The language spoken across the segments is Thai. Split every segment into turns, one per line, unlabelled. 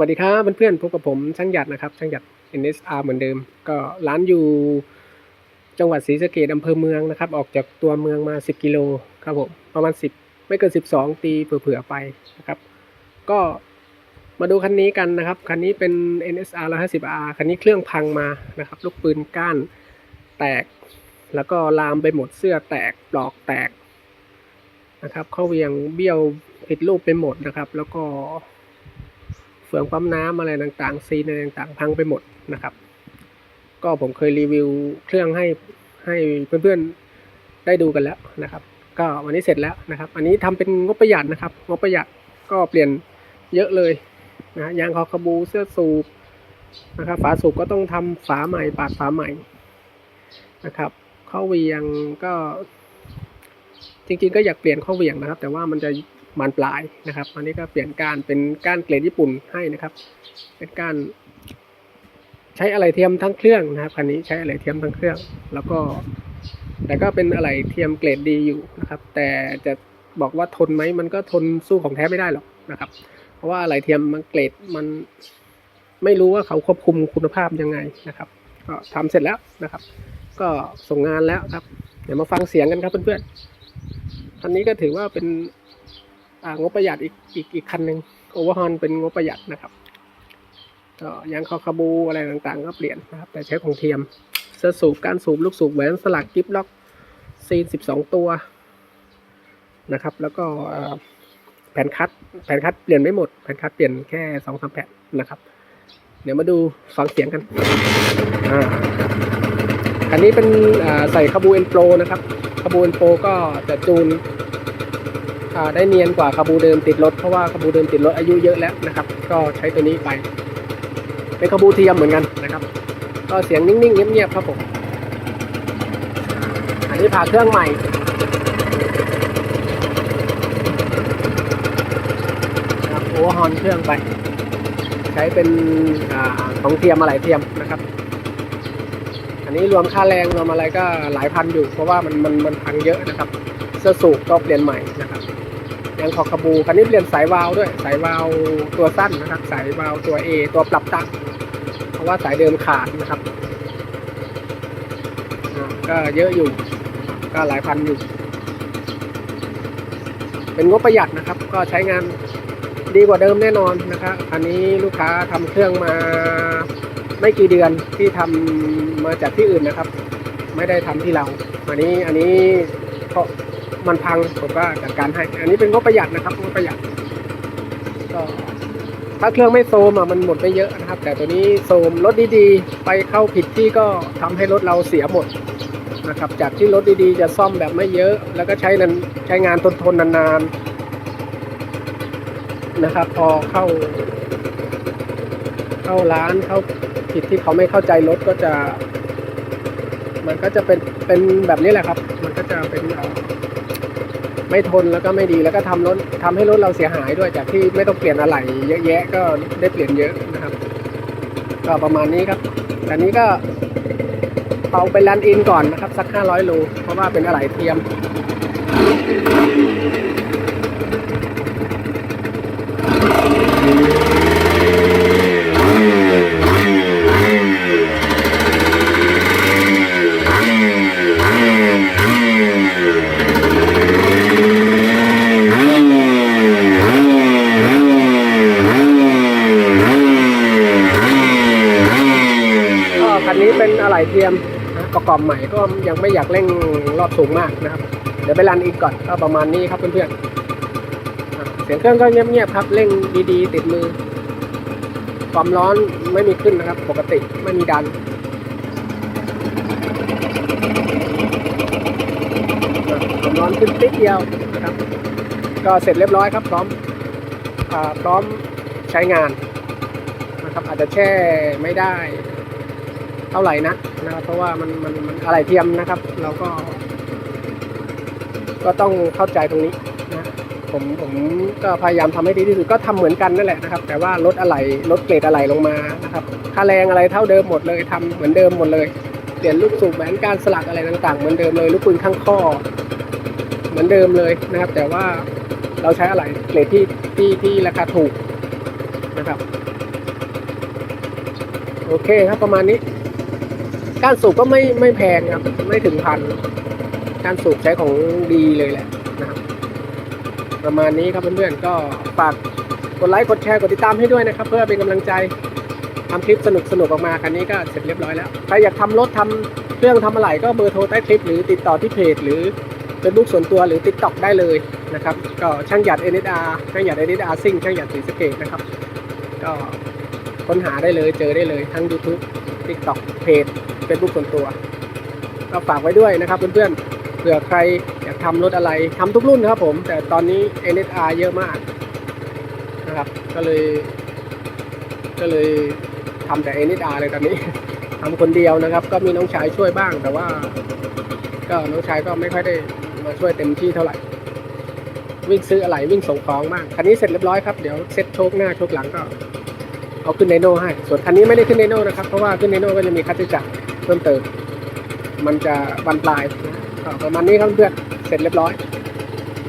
วัสดีครับเพื่อนๆพบกับผมช่างหยัดนะครับช่างหยัด NSR เหมือนเดิม ก็ร้านอยู่จังหวัดศรีสะเกดอำเภอเมืองนะครับ ออกจากตัวเมืองมา 10 กิโลครับผมประมาณ 10 ไม่เกิน 12 ตีเผื่อๆไปนะครับ ก็มาดูคันนี้กันนะครับ คันนี้เป็น NSR 150R คันนี้เครื่องพังมานะครับ ลูกปืนก้านแตก แล้วก็ลามไปหมดเสื้อแตกปลอกแตกนะครับ เข้าเวียงเบี้ยวผิดรูปไปหมดนะครับ แล้วก็ เฟืองปั๊มน้ำอะไรต่างๆ ซีนอะไรต่างๆ พังไปหมดนะครับ ก็ผมเคยรีวิวเครื่องให้ให้เพื่อนๆได้ดูกันแล้วนะครับ ก็วันนี้เสร็จแล้วนะครับ อันนี้ทำเป็นงบประหยัดนะครับ งบประหยัดก็เปลี่ยนเยอะเลยนะยางคอขบูเสื้อสูบนะครับฝาสูบก็ต้องทำฝาใหม่ปาดฝาใหม่นะครับข้าเวียงก็จริงๆ ก็อยากเปลี่ยนข้อเวียงนะครับ แต่ว่ามันจะ บานปลายนะครับอันนี้ก็เปลี่ยนก้านเป็นก้านเกรดญี่ปุ่นให้นะครับ เป็นก้านใช้อะไรเทียมทั้งเครื่องนะครับคันนี้ใช้อะไรเทียมทั้งเครื่อง แล้วก็ แต่ก็เป็นอะไรเทียมเกรดดีอยู่นะครับ แต่จะบอกว่าทนไหมมันก็ทนสู้ของแท้ไม่ได้หรอกนะครับ เพราะว่าอะไรเทียมมันเกรดมันไม่รู้ว่าเขาควบคุมคุณภาพยังไงนะครับ ก็ทำเสร็จแล้วนะครับ ก็ส่งงานแล้วครับ เดี๋ยวมาฟังเสียงกันครับเพื่อนๆคันนี้ก็ถือว่าเป็น งบประหยัดอีกอีกอีกคันหนึ่งโอเวอร์ฮอนเป็นงบประหยัดนะครับก็ยางคอคาบูอะไรต่างๆ ก็เปลี่ยนนะครับ แต่ใช้ของเทียมเสื้อสูบการสูบลูกสูบแหวนสลักกิฟล็อกซีนสิบสองตัวนะครับ แล้วก็แผ่นคัดแผ่นคัดเปลี่ยนไม่หมดแผ่นคัดเปลี่ยนแค่สองสามแผ่นนะครับ เดี๋ยวมาดูฟังเสียงกันอ่าคันนี้เป็นอ่าใส่คาบูเอ็นโปรนะครับคาบูเอ็นโปรก็จะจูน ได้เนียนกว่าคาบูเดิมติดรถเพราะว่าคาบูเดิมติดรถอายุเยอะแล้วนะครับ ก็ใช้ตัวนี้ไป เป็นคาบูเทียมเหมือนกันนะครับ ก็เสียงนิ่งๆเงียบๆครับผมอันนี้ผ่าเครื่องใหม่นะครับโอเวอร์ฮอนเครื่องไป ใช้เป็นอของเทียมอะไรเทียมนะครับอันนี้รวมค่าแรงรวมอะไรก็หลายพันอยู่ เพราะว่ามันมันมันพังเยอะนะครับเสื้อสูบก็เปลี่ยนใหม่นะครับ ยางคอกระบูคันนี้เปลี่ยนสายวาลด้วย สายวาลตัวสั้นนะครับ สายวาลตัว A ตัวปรับตั้งเพราะว่าสายเดิมขาดนะครับ ก็เยอะอยู่ ก็หลายพันอยู่ เป็นงบประหยัดนะครับ ก็ใช้งานดีกว่าเดิมแน่นอนนะครับ อันนี้ลูกค้าทำเครื่องมาไม่กี่เดือนที่ทำมาจากที่อื่นนะครับ ไม่ได้ทำที่เรา อันนี้อันนี้ก็ มันพังผมก็จัดการให้ อันนี้เป็นงบประหยัดนะครับงบประหยัดก็ถ้าเครื่องไม่โซมอะมันหมดไปเยอะนะครับ แต่ตัวนี้โซมรถดีๆ ไปเข้าผิดที่ก็ทำให้รถเราเสียหมดนะครับ จากที่รถดีๆ จะซ่อมแบบไม่เยอะ แล้วก็ใช้นันใช้งานทนทนๆนานๆนะครับ พอเข้า เข้าร้านเข้าผิดที่เขาไม่เข้าใจรถก็จะ มันก็จะเป็นเป็นแบบนี้แหละครับ มันก็จะเป็น ไม่ทนแล้วก็ไม่ดีแล้วก็ทำรถทำให้รถเราเสียหายด้วยจากที่ไม่ต้องเปลี่ยนอะไรเยอะแยะก็ได้เปลี่ยนเยอะนะครับ ก็ประมาณนี้ครับแต่นี้ก็เอาไปรันอินก่อนนะครับ สัก 500โลเพราะว่าเป็นอะไรเทียม คันนี้เป็นอะไรเทียมนะประกอบใหม่ก็ยังไม่อยากเร่งรอบสูงมากนะครับ เดี๋ยวไปรันอีกก่อนก็ประมาณนี้ครับเพื่อนๆเสียงเครื่องก็เงียบๆครับเร่งดีๆ ติดมือ ความร้อนไม่มีขึ้นนะครับ ปกติไม่มีดันความร้อนขึ้นติดเดียวนะครับ ก็เสร็จเรียบร้อยครับ พร้อมอพร้อมใช้งานนะครับอาจจะแช่ไม่ได้ เท่าไหร่นะนะครับ เพราะว่ามันมันมันอะไรเทียมนะครับ เราก็ ก็ต้องเข้าใจตรงนี้นะผมผมก็พยายามทำให้ดีที่สุดก็ทำเหมือนกันนั่นแหละนะครับ แต่ว่าลดอะไรลดเกรดอะไรลงมานะครับค่าแรงอะไรเท่าเดิมหมดเลยทำเหมือนเดิมหมดเลยเปลี่ยนลูกสูบแหวนการสลักอะไรต่างๆเหมือนเดิมเลยลูกปืนข้างข้อ เหมือนเดิมเลยนะครับ แต่ว่าเราใช้อะไรเกรดที่ที่ที่ราคาถูกนะครับ โอเคครับประมาณนี้ การสูบก็ไม่ไม่แพงครับ ไม่ถึงพัน การสูบใช้ของดีเลยแหละนะครับประมาณนี้ครับเพื่อนๆก็ฝากกดไลค์กดแชร์กดติดตามให้ด้วยนะครับ เพื่อเป็นกำลังใจทำคลิปสนุกสนุกออกมาคันนี้ก็เสร็จเรียบร้อยแล้วใครอยากทำรถทำเครื่องทำอะไรก็เบอร์โทรใต้คลิป หรือติดต่อที่เพจหรือเฟซบุ๊กส่วนตัวหรือ t ิ k t o k ได้เลยนะครับ ก็ช่างหยัด NSR ช่างหยัด NSR ซิ่งช่างหยัดสีสเกตนะครับ ก็ค้นหาได้เลยเจอได้เลยทั้ง YouTube TikTok เพจ Facebook ส่วนตัว ก็ฝากไว้ด้วยนะครับเพื่อนๆเผื่อใครอยากทำรถอะไรทำทุกรุ่นครับผม แต่ตอนนี้ NSR เยอะมากนะครับก็เลย ก็เลยทำแต่ NSR เลยตอนนี้ ทำคนเดียวนะครับ ก็มีน้องชายช่วยบ้าง แต่ว่า ก็น้องชายก็ไม่ค่อยได้มาช่วยเต็มที่เท่าไหร่วิ่งซื้ออะไรวิ่งส่งของบ้างคันนี้เสร็จเรียบร้อยครับ เดี๋ยวเซ็ตโชคหน้าโชคหลังก็เอาขึ้นไดโน่ให้ ส่วนคันนี้ไม่ได้ขึ้นไดโน่นะครับ เพราะว่าขึ้นไดโน่ก็จะมีค่าใช้จ่าย เพิ่มเติม มันจะบานปลายประมาณนี้ครับเพื่อนเสร็จเรียบร้อย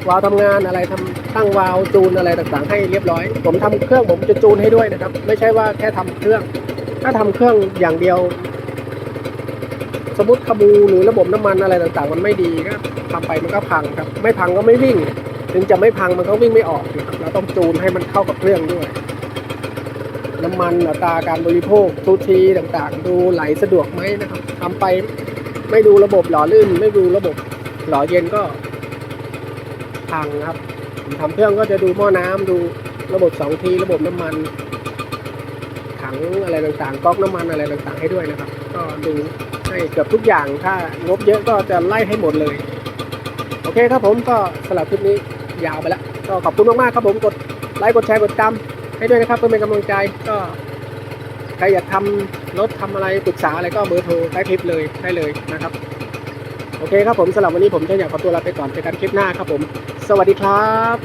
วาล์วทำงานอะไรทำตั้งวาล์วจูนอะไรต่างๆ ให้เรียบร้อย ผมทำเครื่องผมจะจูนให้ด้วยนะครับ ไม่ใช่ว่าแค่ทำเครื่อง ถ้าทำเครื่องอย่างเดียว สมมติคาบูหรือระบบน้ำมันอะไรต่างๆ มันไม่ดีก็ทำไปมันก็พังครับ ไม่พังก็ไม่วิ่ง ถึงจะไม่พังมันก็วิ่งไม่ออกครับเราต้องจูนให้มันเข้ากับเครื่องด้วย น้ำมันอัตราการบริโภคทูทีต่างๆ ดูไหลสะดวกไหมนะครับทำไปไม่ดูระบบหล่อลื่น ไม่ดูระบบหล่อเย็นก็พังครับผมทำเครื่องก็จะดูหม้อน้ำดูระบบสองทีระบบน้ำมันถังอะไรต่างๆก๊อกน้ำมันอะไรต่างๆให้ด้วยนะครับ ก็ดูให้เกือบทุกอย่างถ้างบเยอะก็จะไล่ให้หมดเลย โอเคครับผมก็สำหรับคลิปนี้ยาวไปแล้วก็ขอบคุณมากๆครับผมกดไลค์กดแชร์กดติดตาม ให้ด้วยนะครับเพื่อเป็นกำลังใจก็ใครอยากทำรถทำอะไรปรึกษาอะไรก็เบอร์โทรใต้คลิปเลยได้เลยนะครับ โอเคครับผมสำหรับวันนี้ผมจะอยากขอตัวลาไปก่อนเจอกันคลิปหน้าครับผม สวัสดีครับ